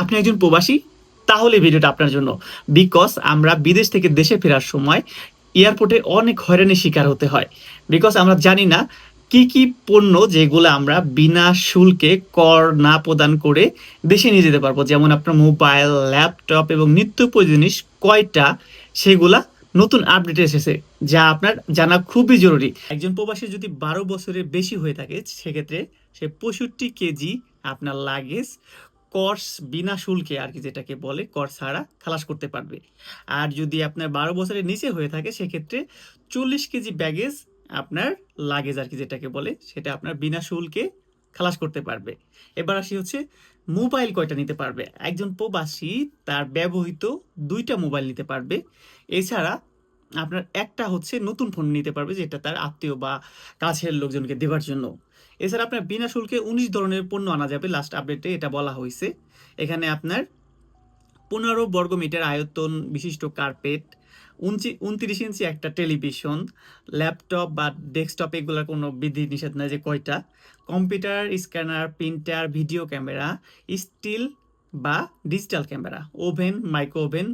আপনি একজন প্রবাসী, তাহলে ভিডিওটা আপনার জন্য। বিকজ আমরা বিদেশ থেকে দেশে ফেরার সময় এয়ারপোর্টে অনেক হয়রানির শিকার হতে হয়। বিকজ আমরা জানি না কি কি পণ্য যেগুলো আমরা বিনা শুল্কে কর না প্রদান করে দেশে নিয়ে যেতে পারব। যেমন আপনার মোবাইল, ল্যাপটপ এবং নিত্য প্রয়োজনীয় জিনিস কয়টা, সেগুলা নতুন আপডেট এসেছে, যা আপনার জানা খুবই জরুরি। একজন প্রবাসী যদি বারো বছরের বেশি হয়ে থাকে, সেক্ষেত্রে সে পঁয়ষট্টি কেজি আপনার লাগেজ কর্স বিনা শুল্কে আর কি যেটাকে বলে কর ছাড়া খালাস করতে পারবে। আর যদি আপনার বারো বছরের নিচে হয়ে থাকে, সেক্ষেত্রে চল্লিশ কেজি ব্যাগেজ আপনার লাগেজ আর কি যেটাকে বলে, সেটা আপনার বিনা শুল্কে খালাস করতে পারবে। এবার আসি হচ্ছে মোবাইল কয়টা নিতে পারবে? একজন প্রবাসী তার ব্যবহৃত দুইটা মোবাইল নিতে পারবে। এছাড়া আপনার একটা হচ্ছে নতুন ফোন নিতে পারবে যেটা তার আত্মীয় বা কাছের লোকজনকে দেবার জন্য। এছাড়া আপনার বিনা শুল্কে উনিশ ধরনের পণ্য আনা যাবে লাস্ট আপডেটে এটা বলা হয়েছে। এখানে আপনার পনেরো বর্গমিটার আয়তন বিশিষ্ট কার্পেট উনচি, উনত্রিশ ইঞ্চি একটা টেলিভিশন ল্যাপটপ বা ডেস্কটপ এগুলোর কোনো বিধি নিষেধ নাই যে কয়টা। Computer scanner printer video camera still বা digital camera oven micro oven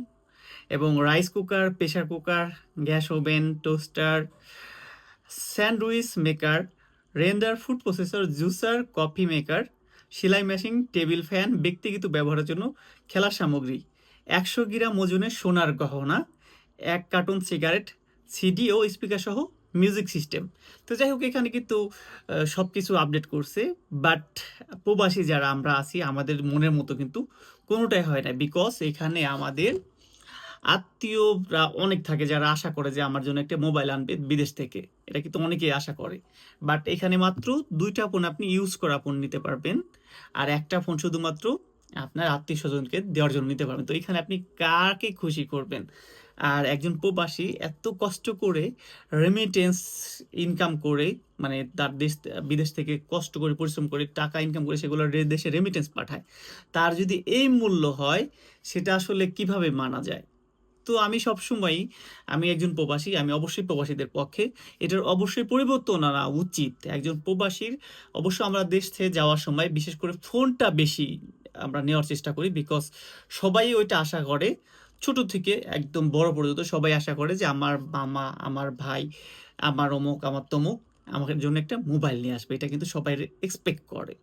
এবং rice cooker pressure cooker gas oven toaster sandwich maker blender food processor juicer coffee maker সেলাই মেশিন টেবিল ফ্যান ব্যক্তিগত ব্যবহারের জন্য খেলার সামগ্রী। একশো গ্রাম ওজনের সোনার গহনা, এক কার্টুন সিগারেট সিডি ও স্পিকার সহ মিউজিক সিস্টেম তো যাই হোক, এখানে কিন্তু সব কিছু আপডেট করছে বাট প্রবাসী যারা আমরা আছি, আমাদের মনের মতো কিন্তু কোনোটাই হয় না বিকজ এখানে আমাদের আত্মীয়রা অনেক থাকে যারা আশা করে যে আমার জন্য একটা মোবাইল আনবে বিদেশ থেকে। এটা কিন্তু অনেকেই আশা করে। বাট এখানে মাত্র দুইটা ফোন আপনি ইউজ করা ফোন নিতে পারবেন। আর একটা ফোন শুধুমাত্র আপনার আত্মীয় স্বজনকে দেওয়ার জন্য নিতে পারবেন। তো এখানে আপনি কাকে খুশি করবেন? আর একজন প্রবাসী এত কষ্ট করে রেমিটেন্স ইনকাম করে মানে তার দেশ, বিদেশ থেকে কষ্ট করে, পরিশ্রম করে টাকা ইনকাম করে সেগুলো দেশে রেমিটেন্স পাঠায়, তার যদি এই মূল্য হয়, সেটা আসলে কীভাবে মানা যায়? তো আমি সবসময়ই, আমি একজন প্রবাসী, আমি অবশ্যই প্রবাসীদের পক্ষে। এটার অবশ্যই পরিবর্তন আনা উচিত। একজন প্রবাসীর অবশ্য আমরা দেশ থেকে যাওয়ার সময় বিশেষ করে ফোনটা বেশি আমরা নেওয়ার চেষ্টা করি বিকজ সবাই ওইটা আশা করে। ছোট থেকে একদম বড় পর্যন্ত সবাই আশা করে যে আমার মামা, আমার ভাই, আমার অমুক, আমার তমুক আমাকে জন্য একটা মোবাইল নিয়ে আসবে। এটা কিন্তু সবাই এক্সপেক্ট করে।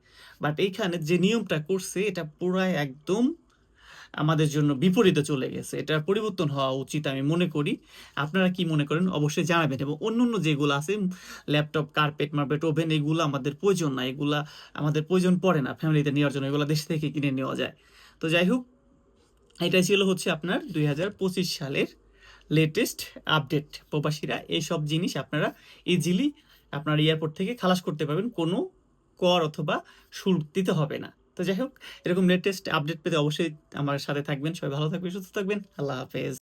বাট এইখানে যে নিয়মটা করছে, এটা পুরাই একদম আমাদের জন্য বিপরীতে চলে গেছে। এটার পরিবর্তন হওয়া উচিত আমি মনে করি। আপনারা কি মনে করেন? অবশ্যই জানাবেন এবং অন্য অন্য যেগুলো আছে, ল্যাপটপ, কার্পেট মার্পেট ওভেন, এগুলো আমাদের প্রয়োজন না। এগুলো আমাদের প্রয়োজন পড়ে না ফ্যামিলিতে নেওয়ার জন্য। এগুলো দেশ থেকে কিনে নেওয়া যায়। তো যাই হোক, এটাই ছিল হচ্ছে আপনার দুই হাজার পঁচিশ সালের লেটেস্ট আপডেট প্রবাসীরা এইসব জিনিস আপনারা ইজিলি আপনার এয়ারপোর্ট থেকে খালাস করতে পারবেন। কোনো কর অথবা শুল্ক দিতে হবে না। তো যাই হোক, এরকম লেটেস্ট আপডেট পেতে অবশ্যই আমার সাথে থাকবেন। সবাই ভালো থাকবেন, সুস্থ থাকবেন। আল্লাহ হাফেজ।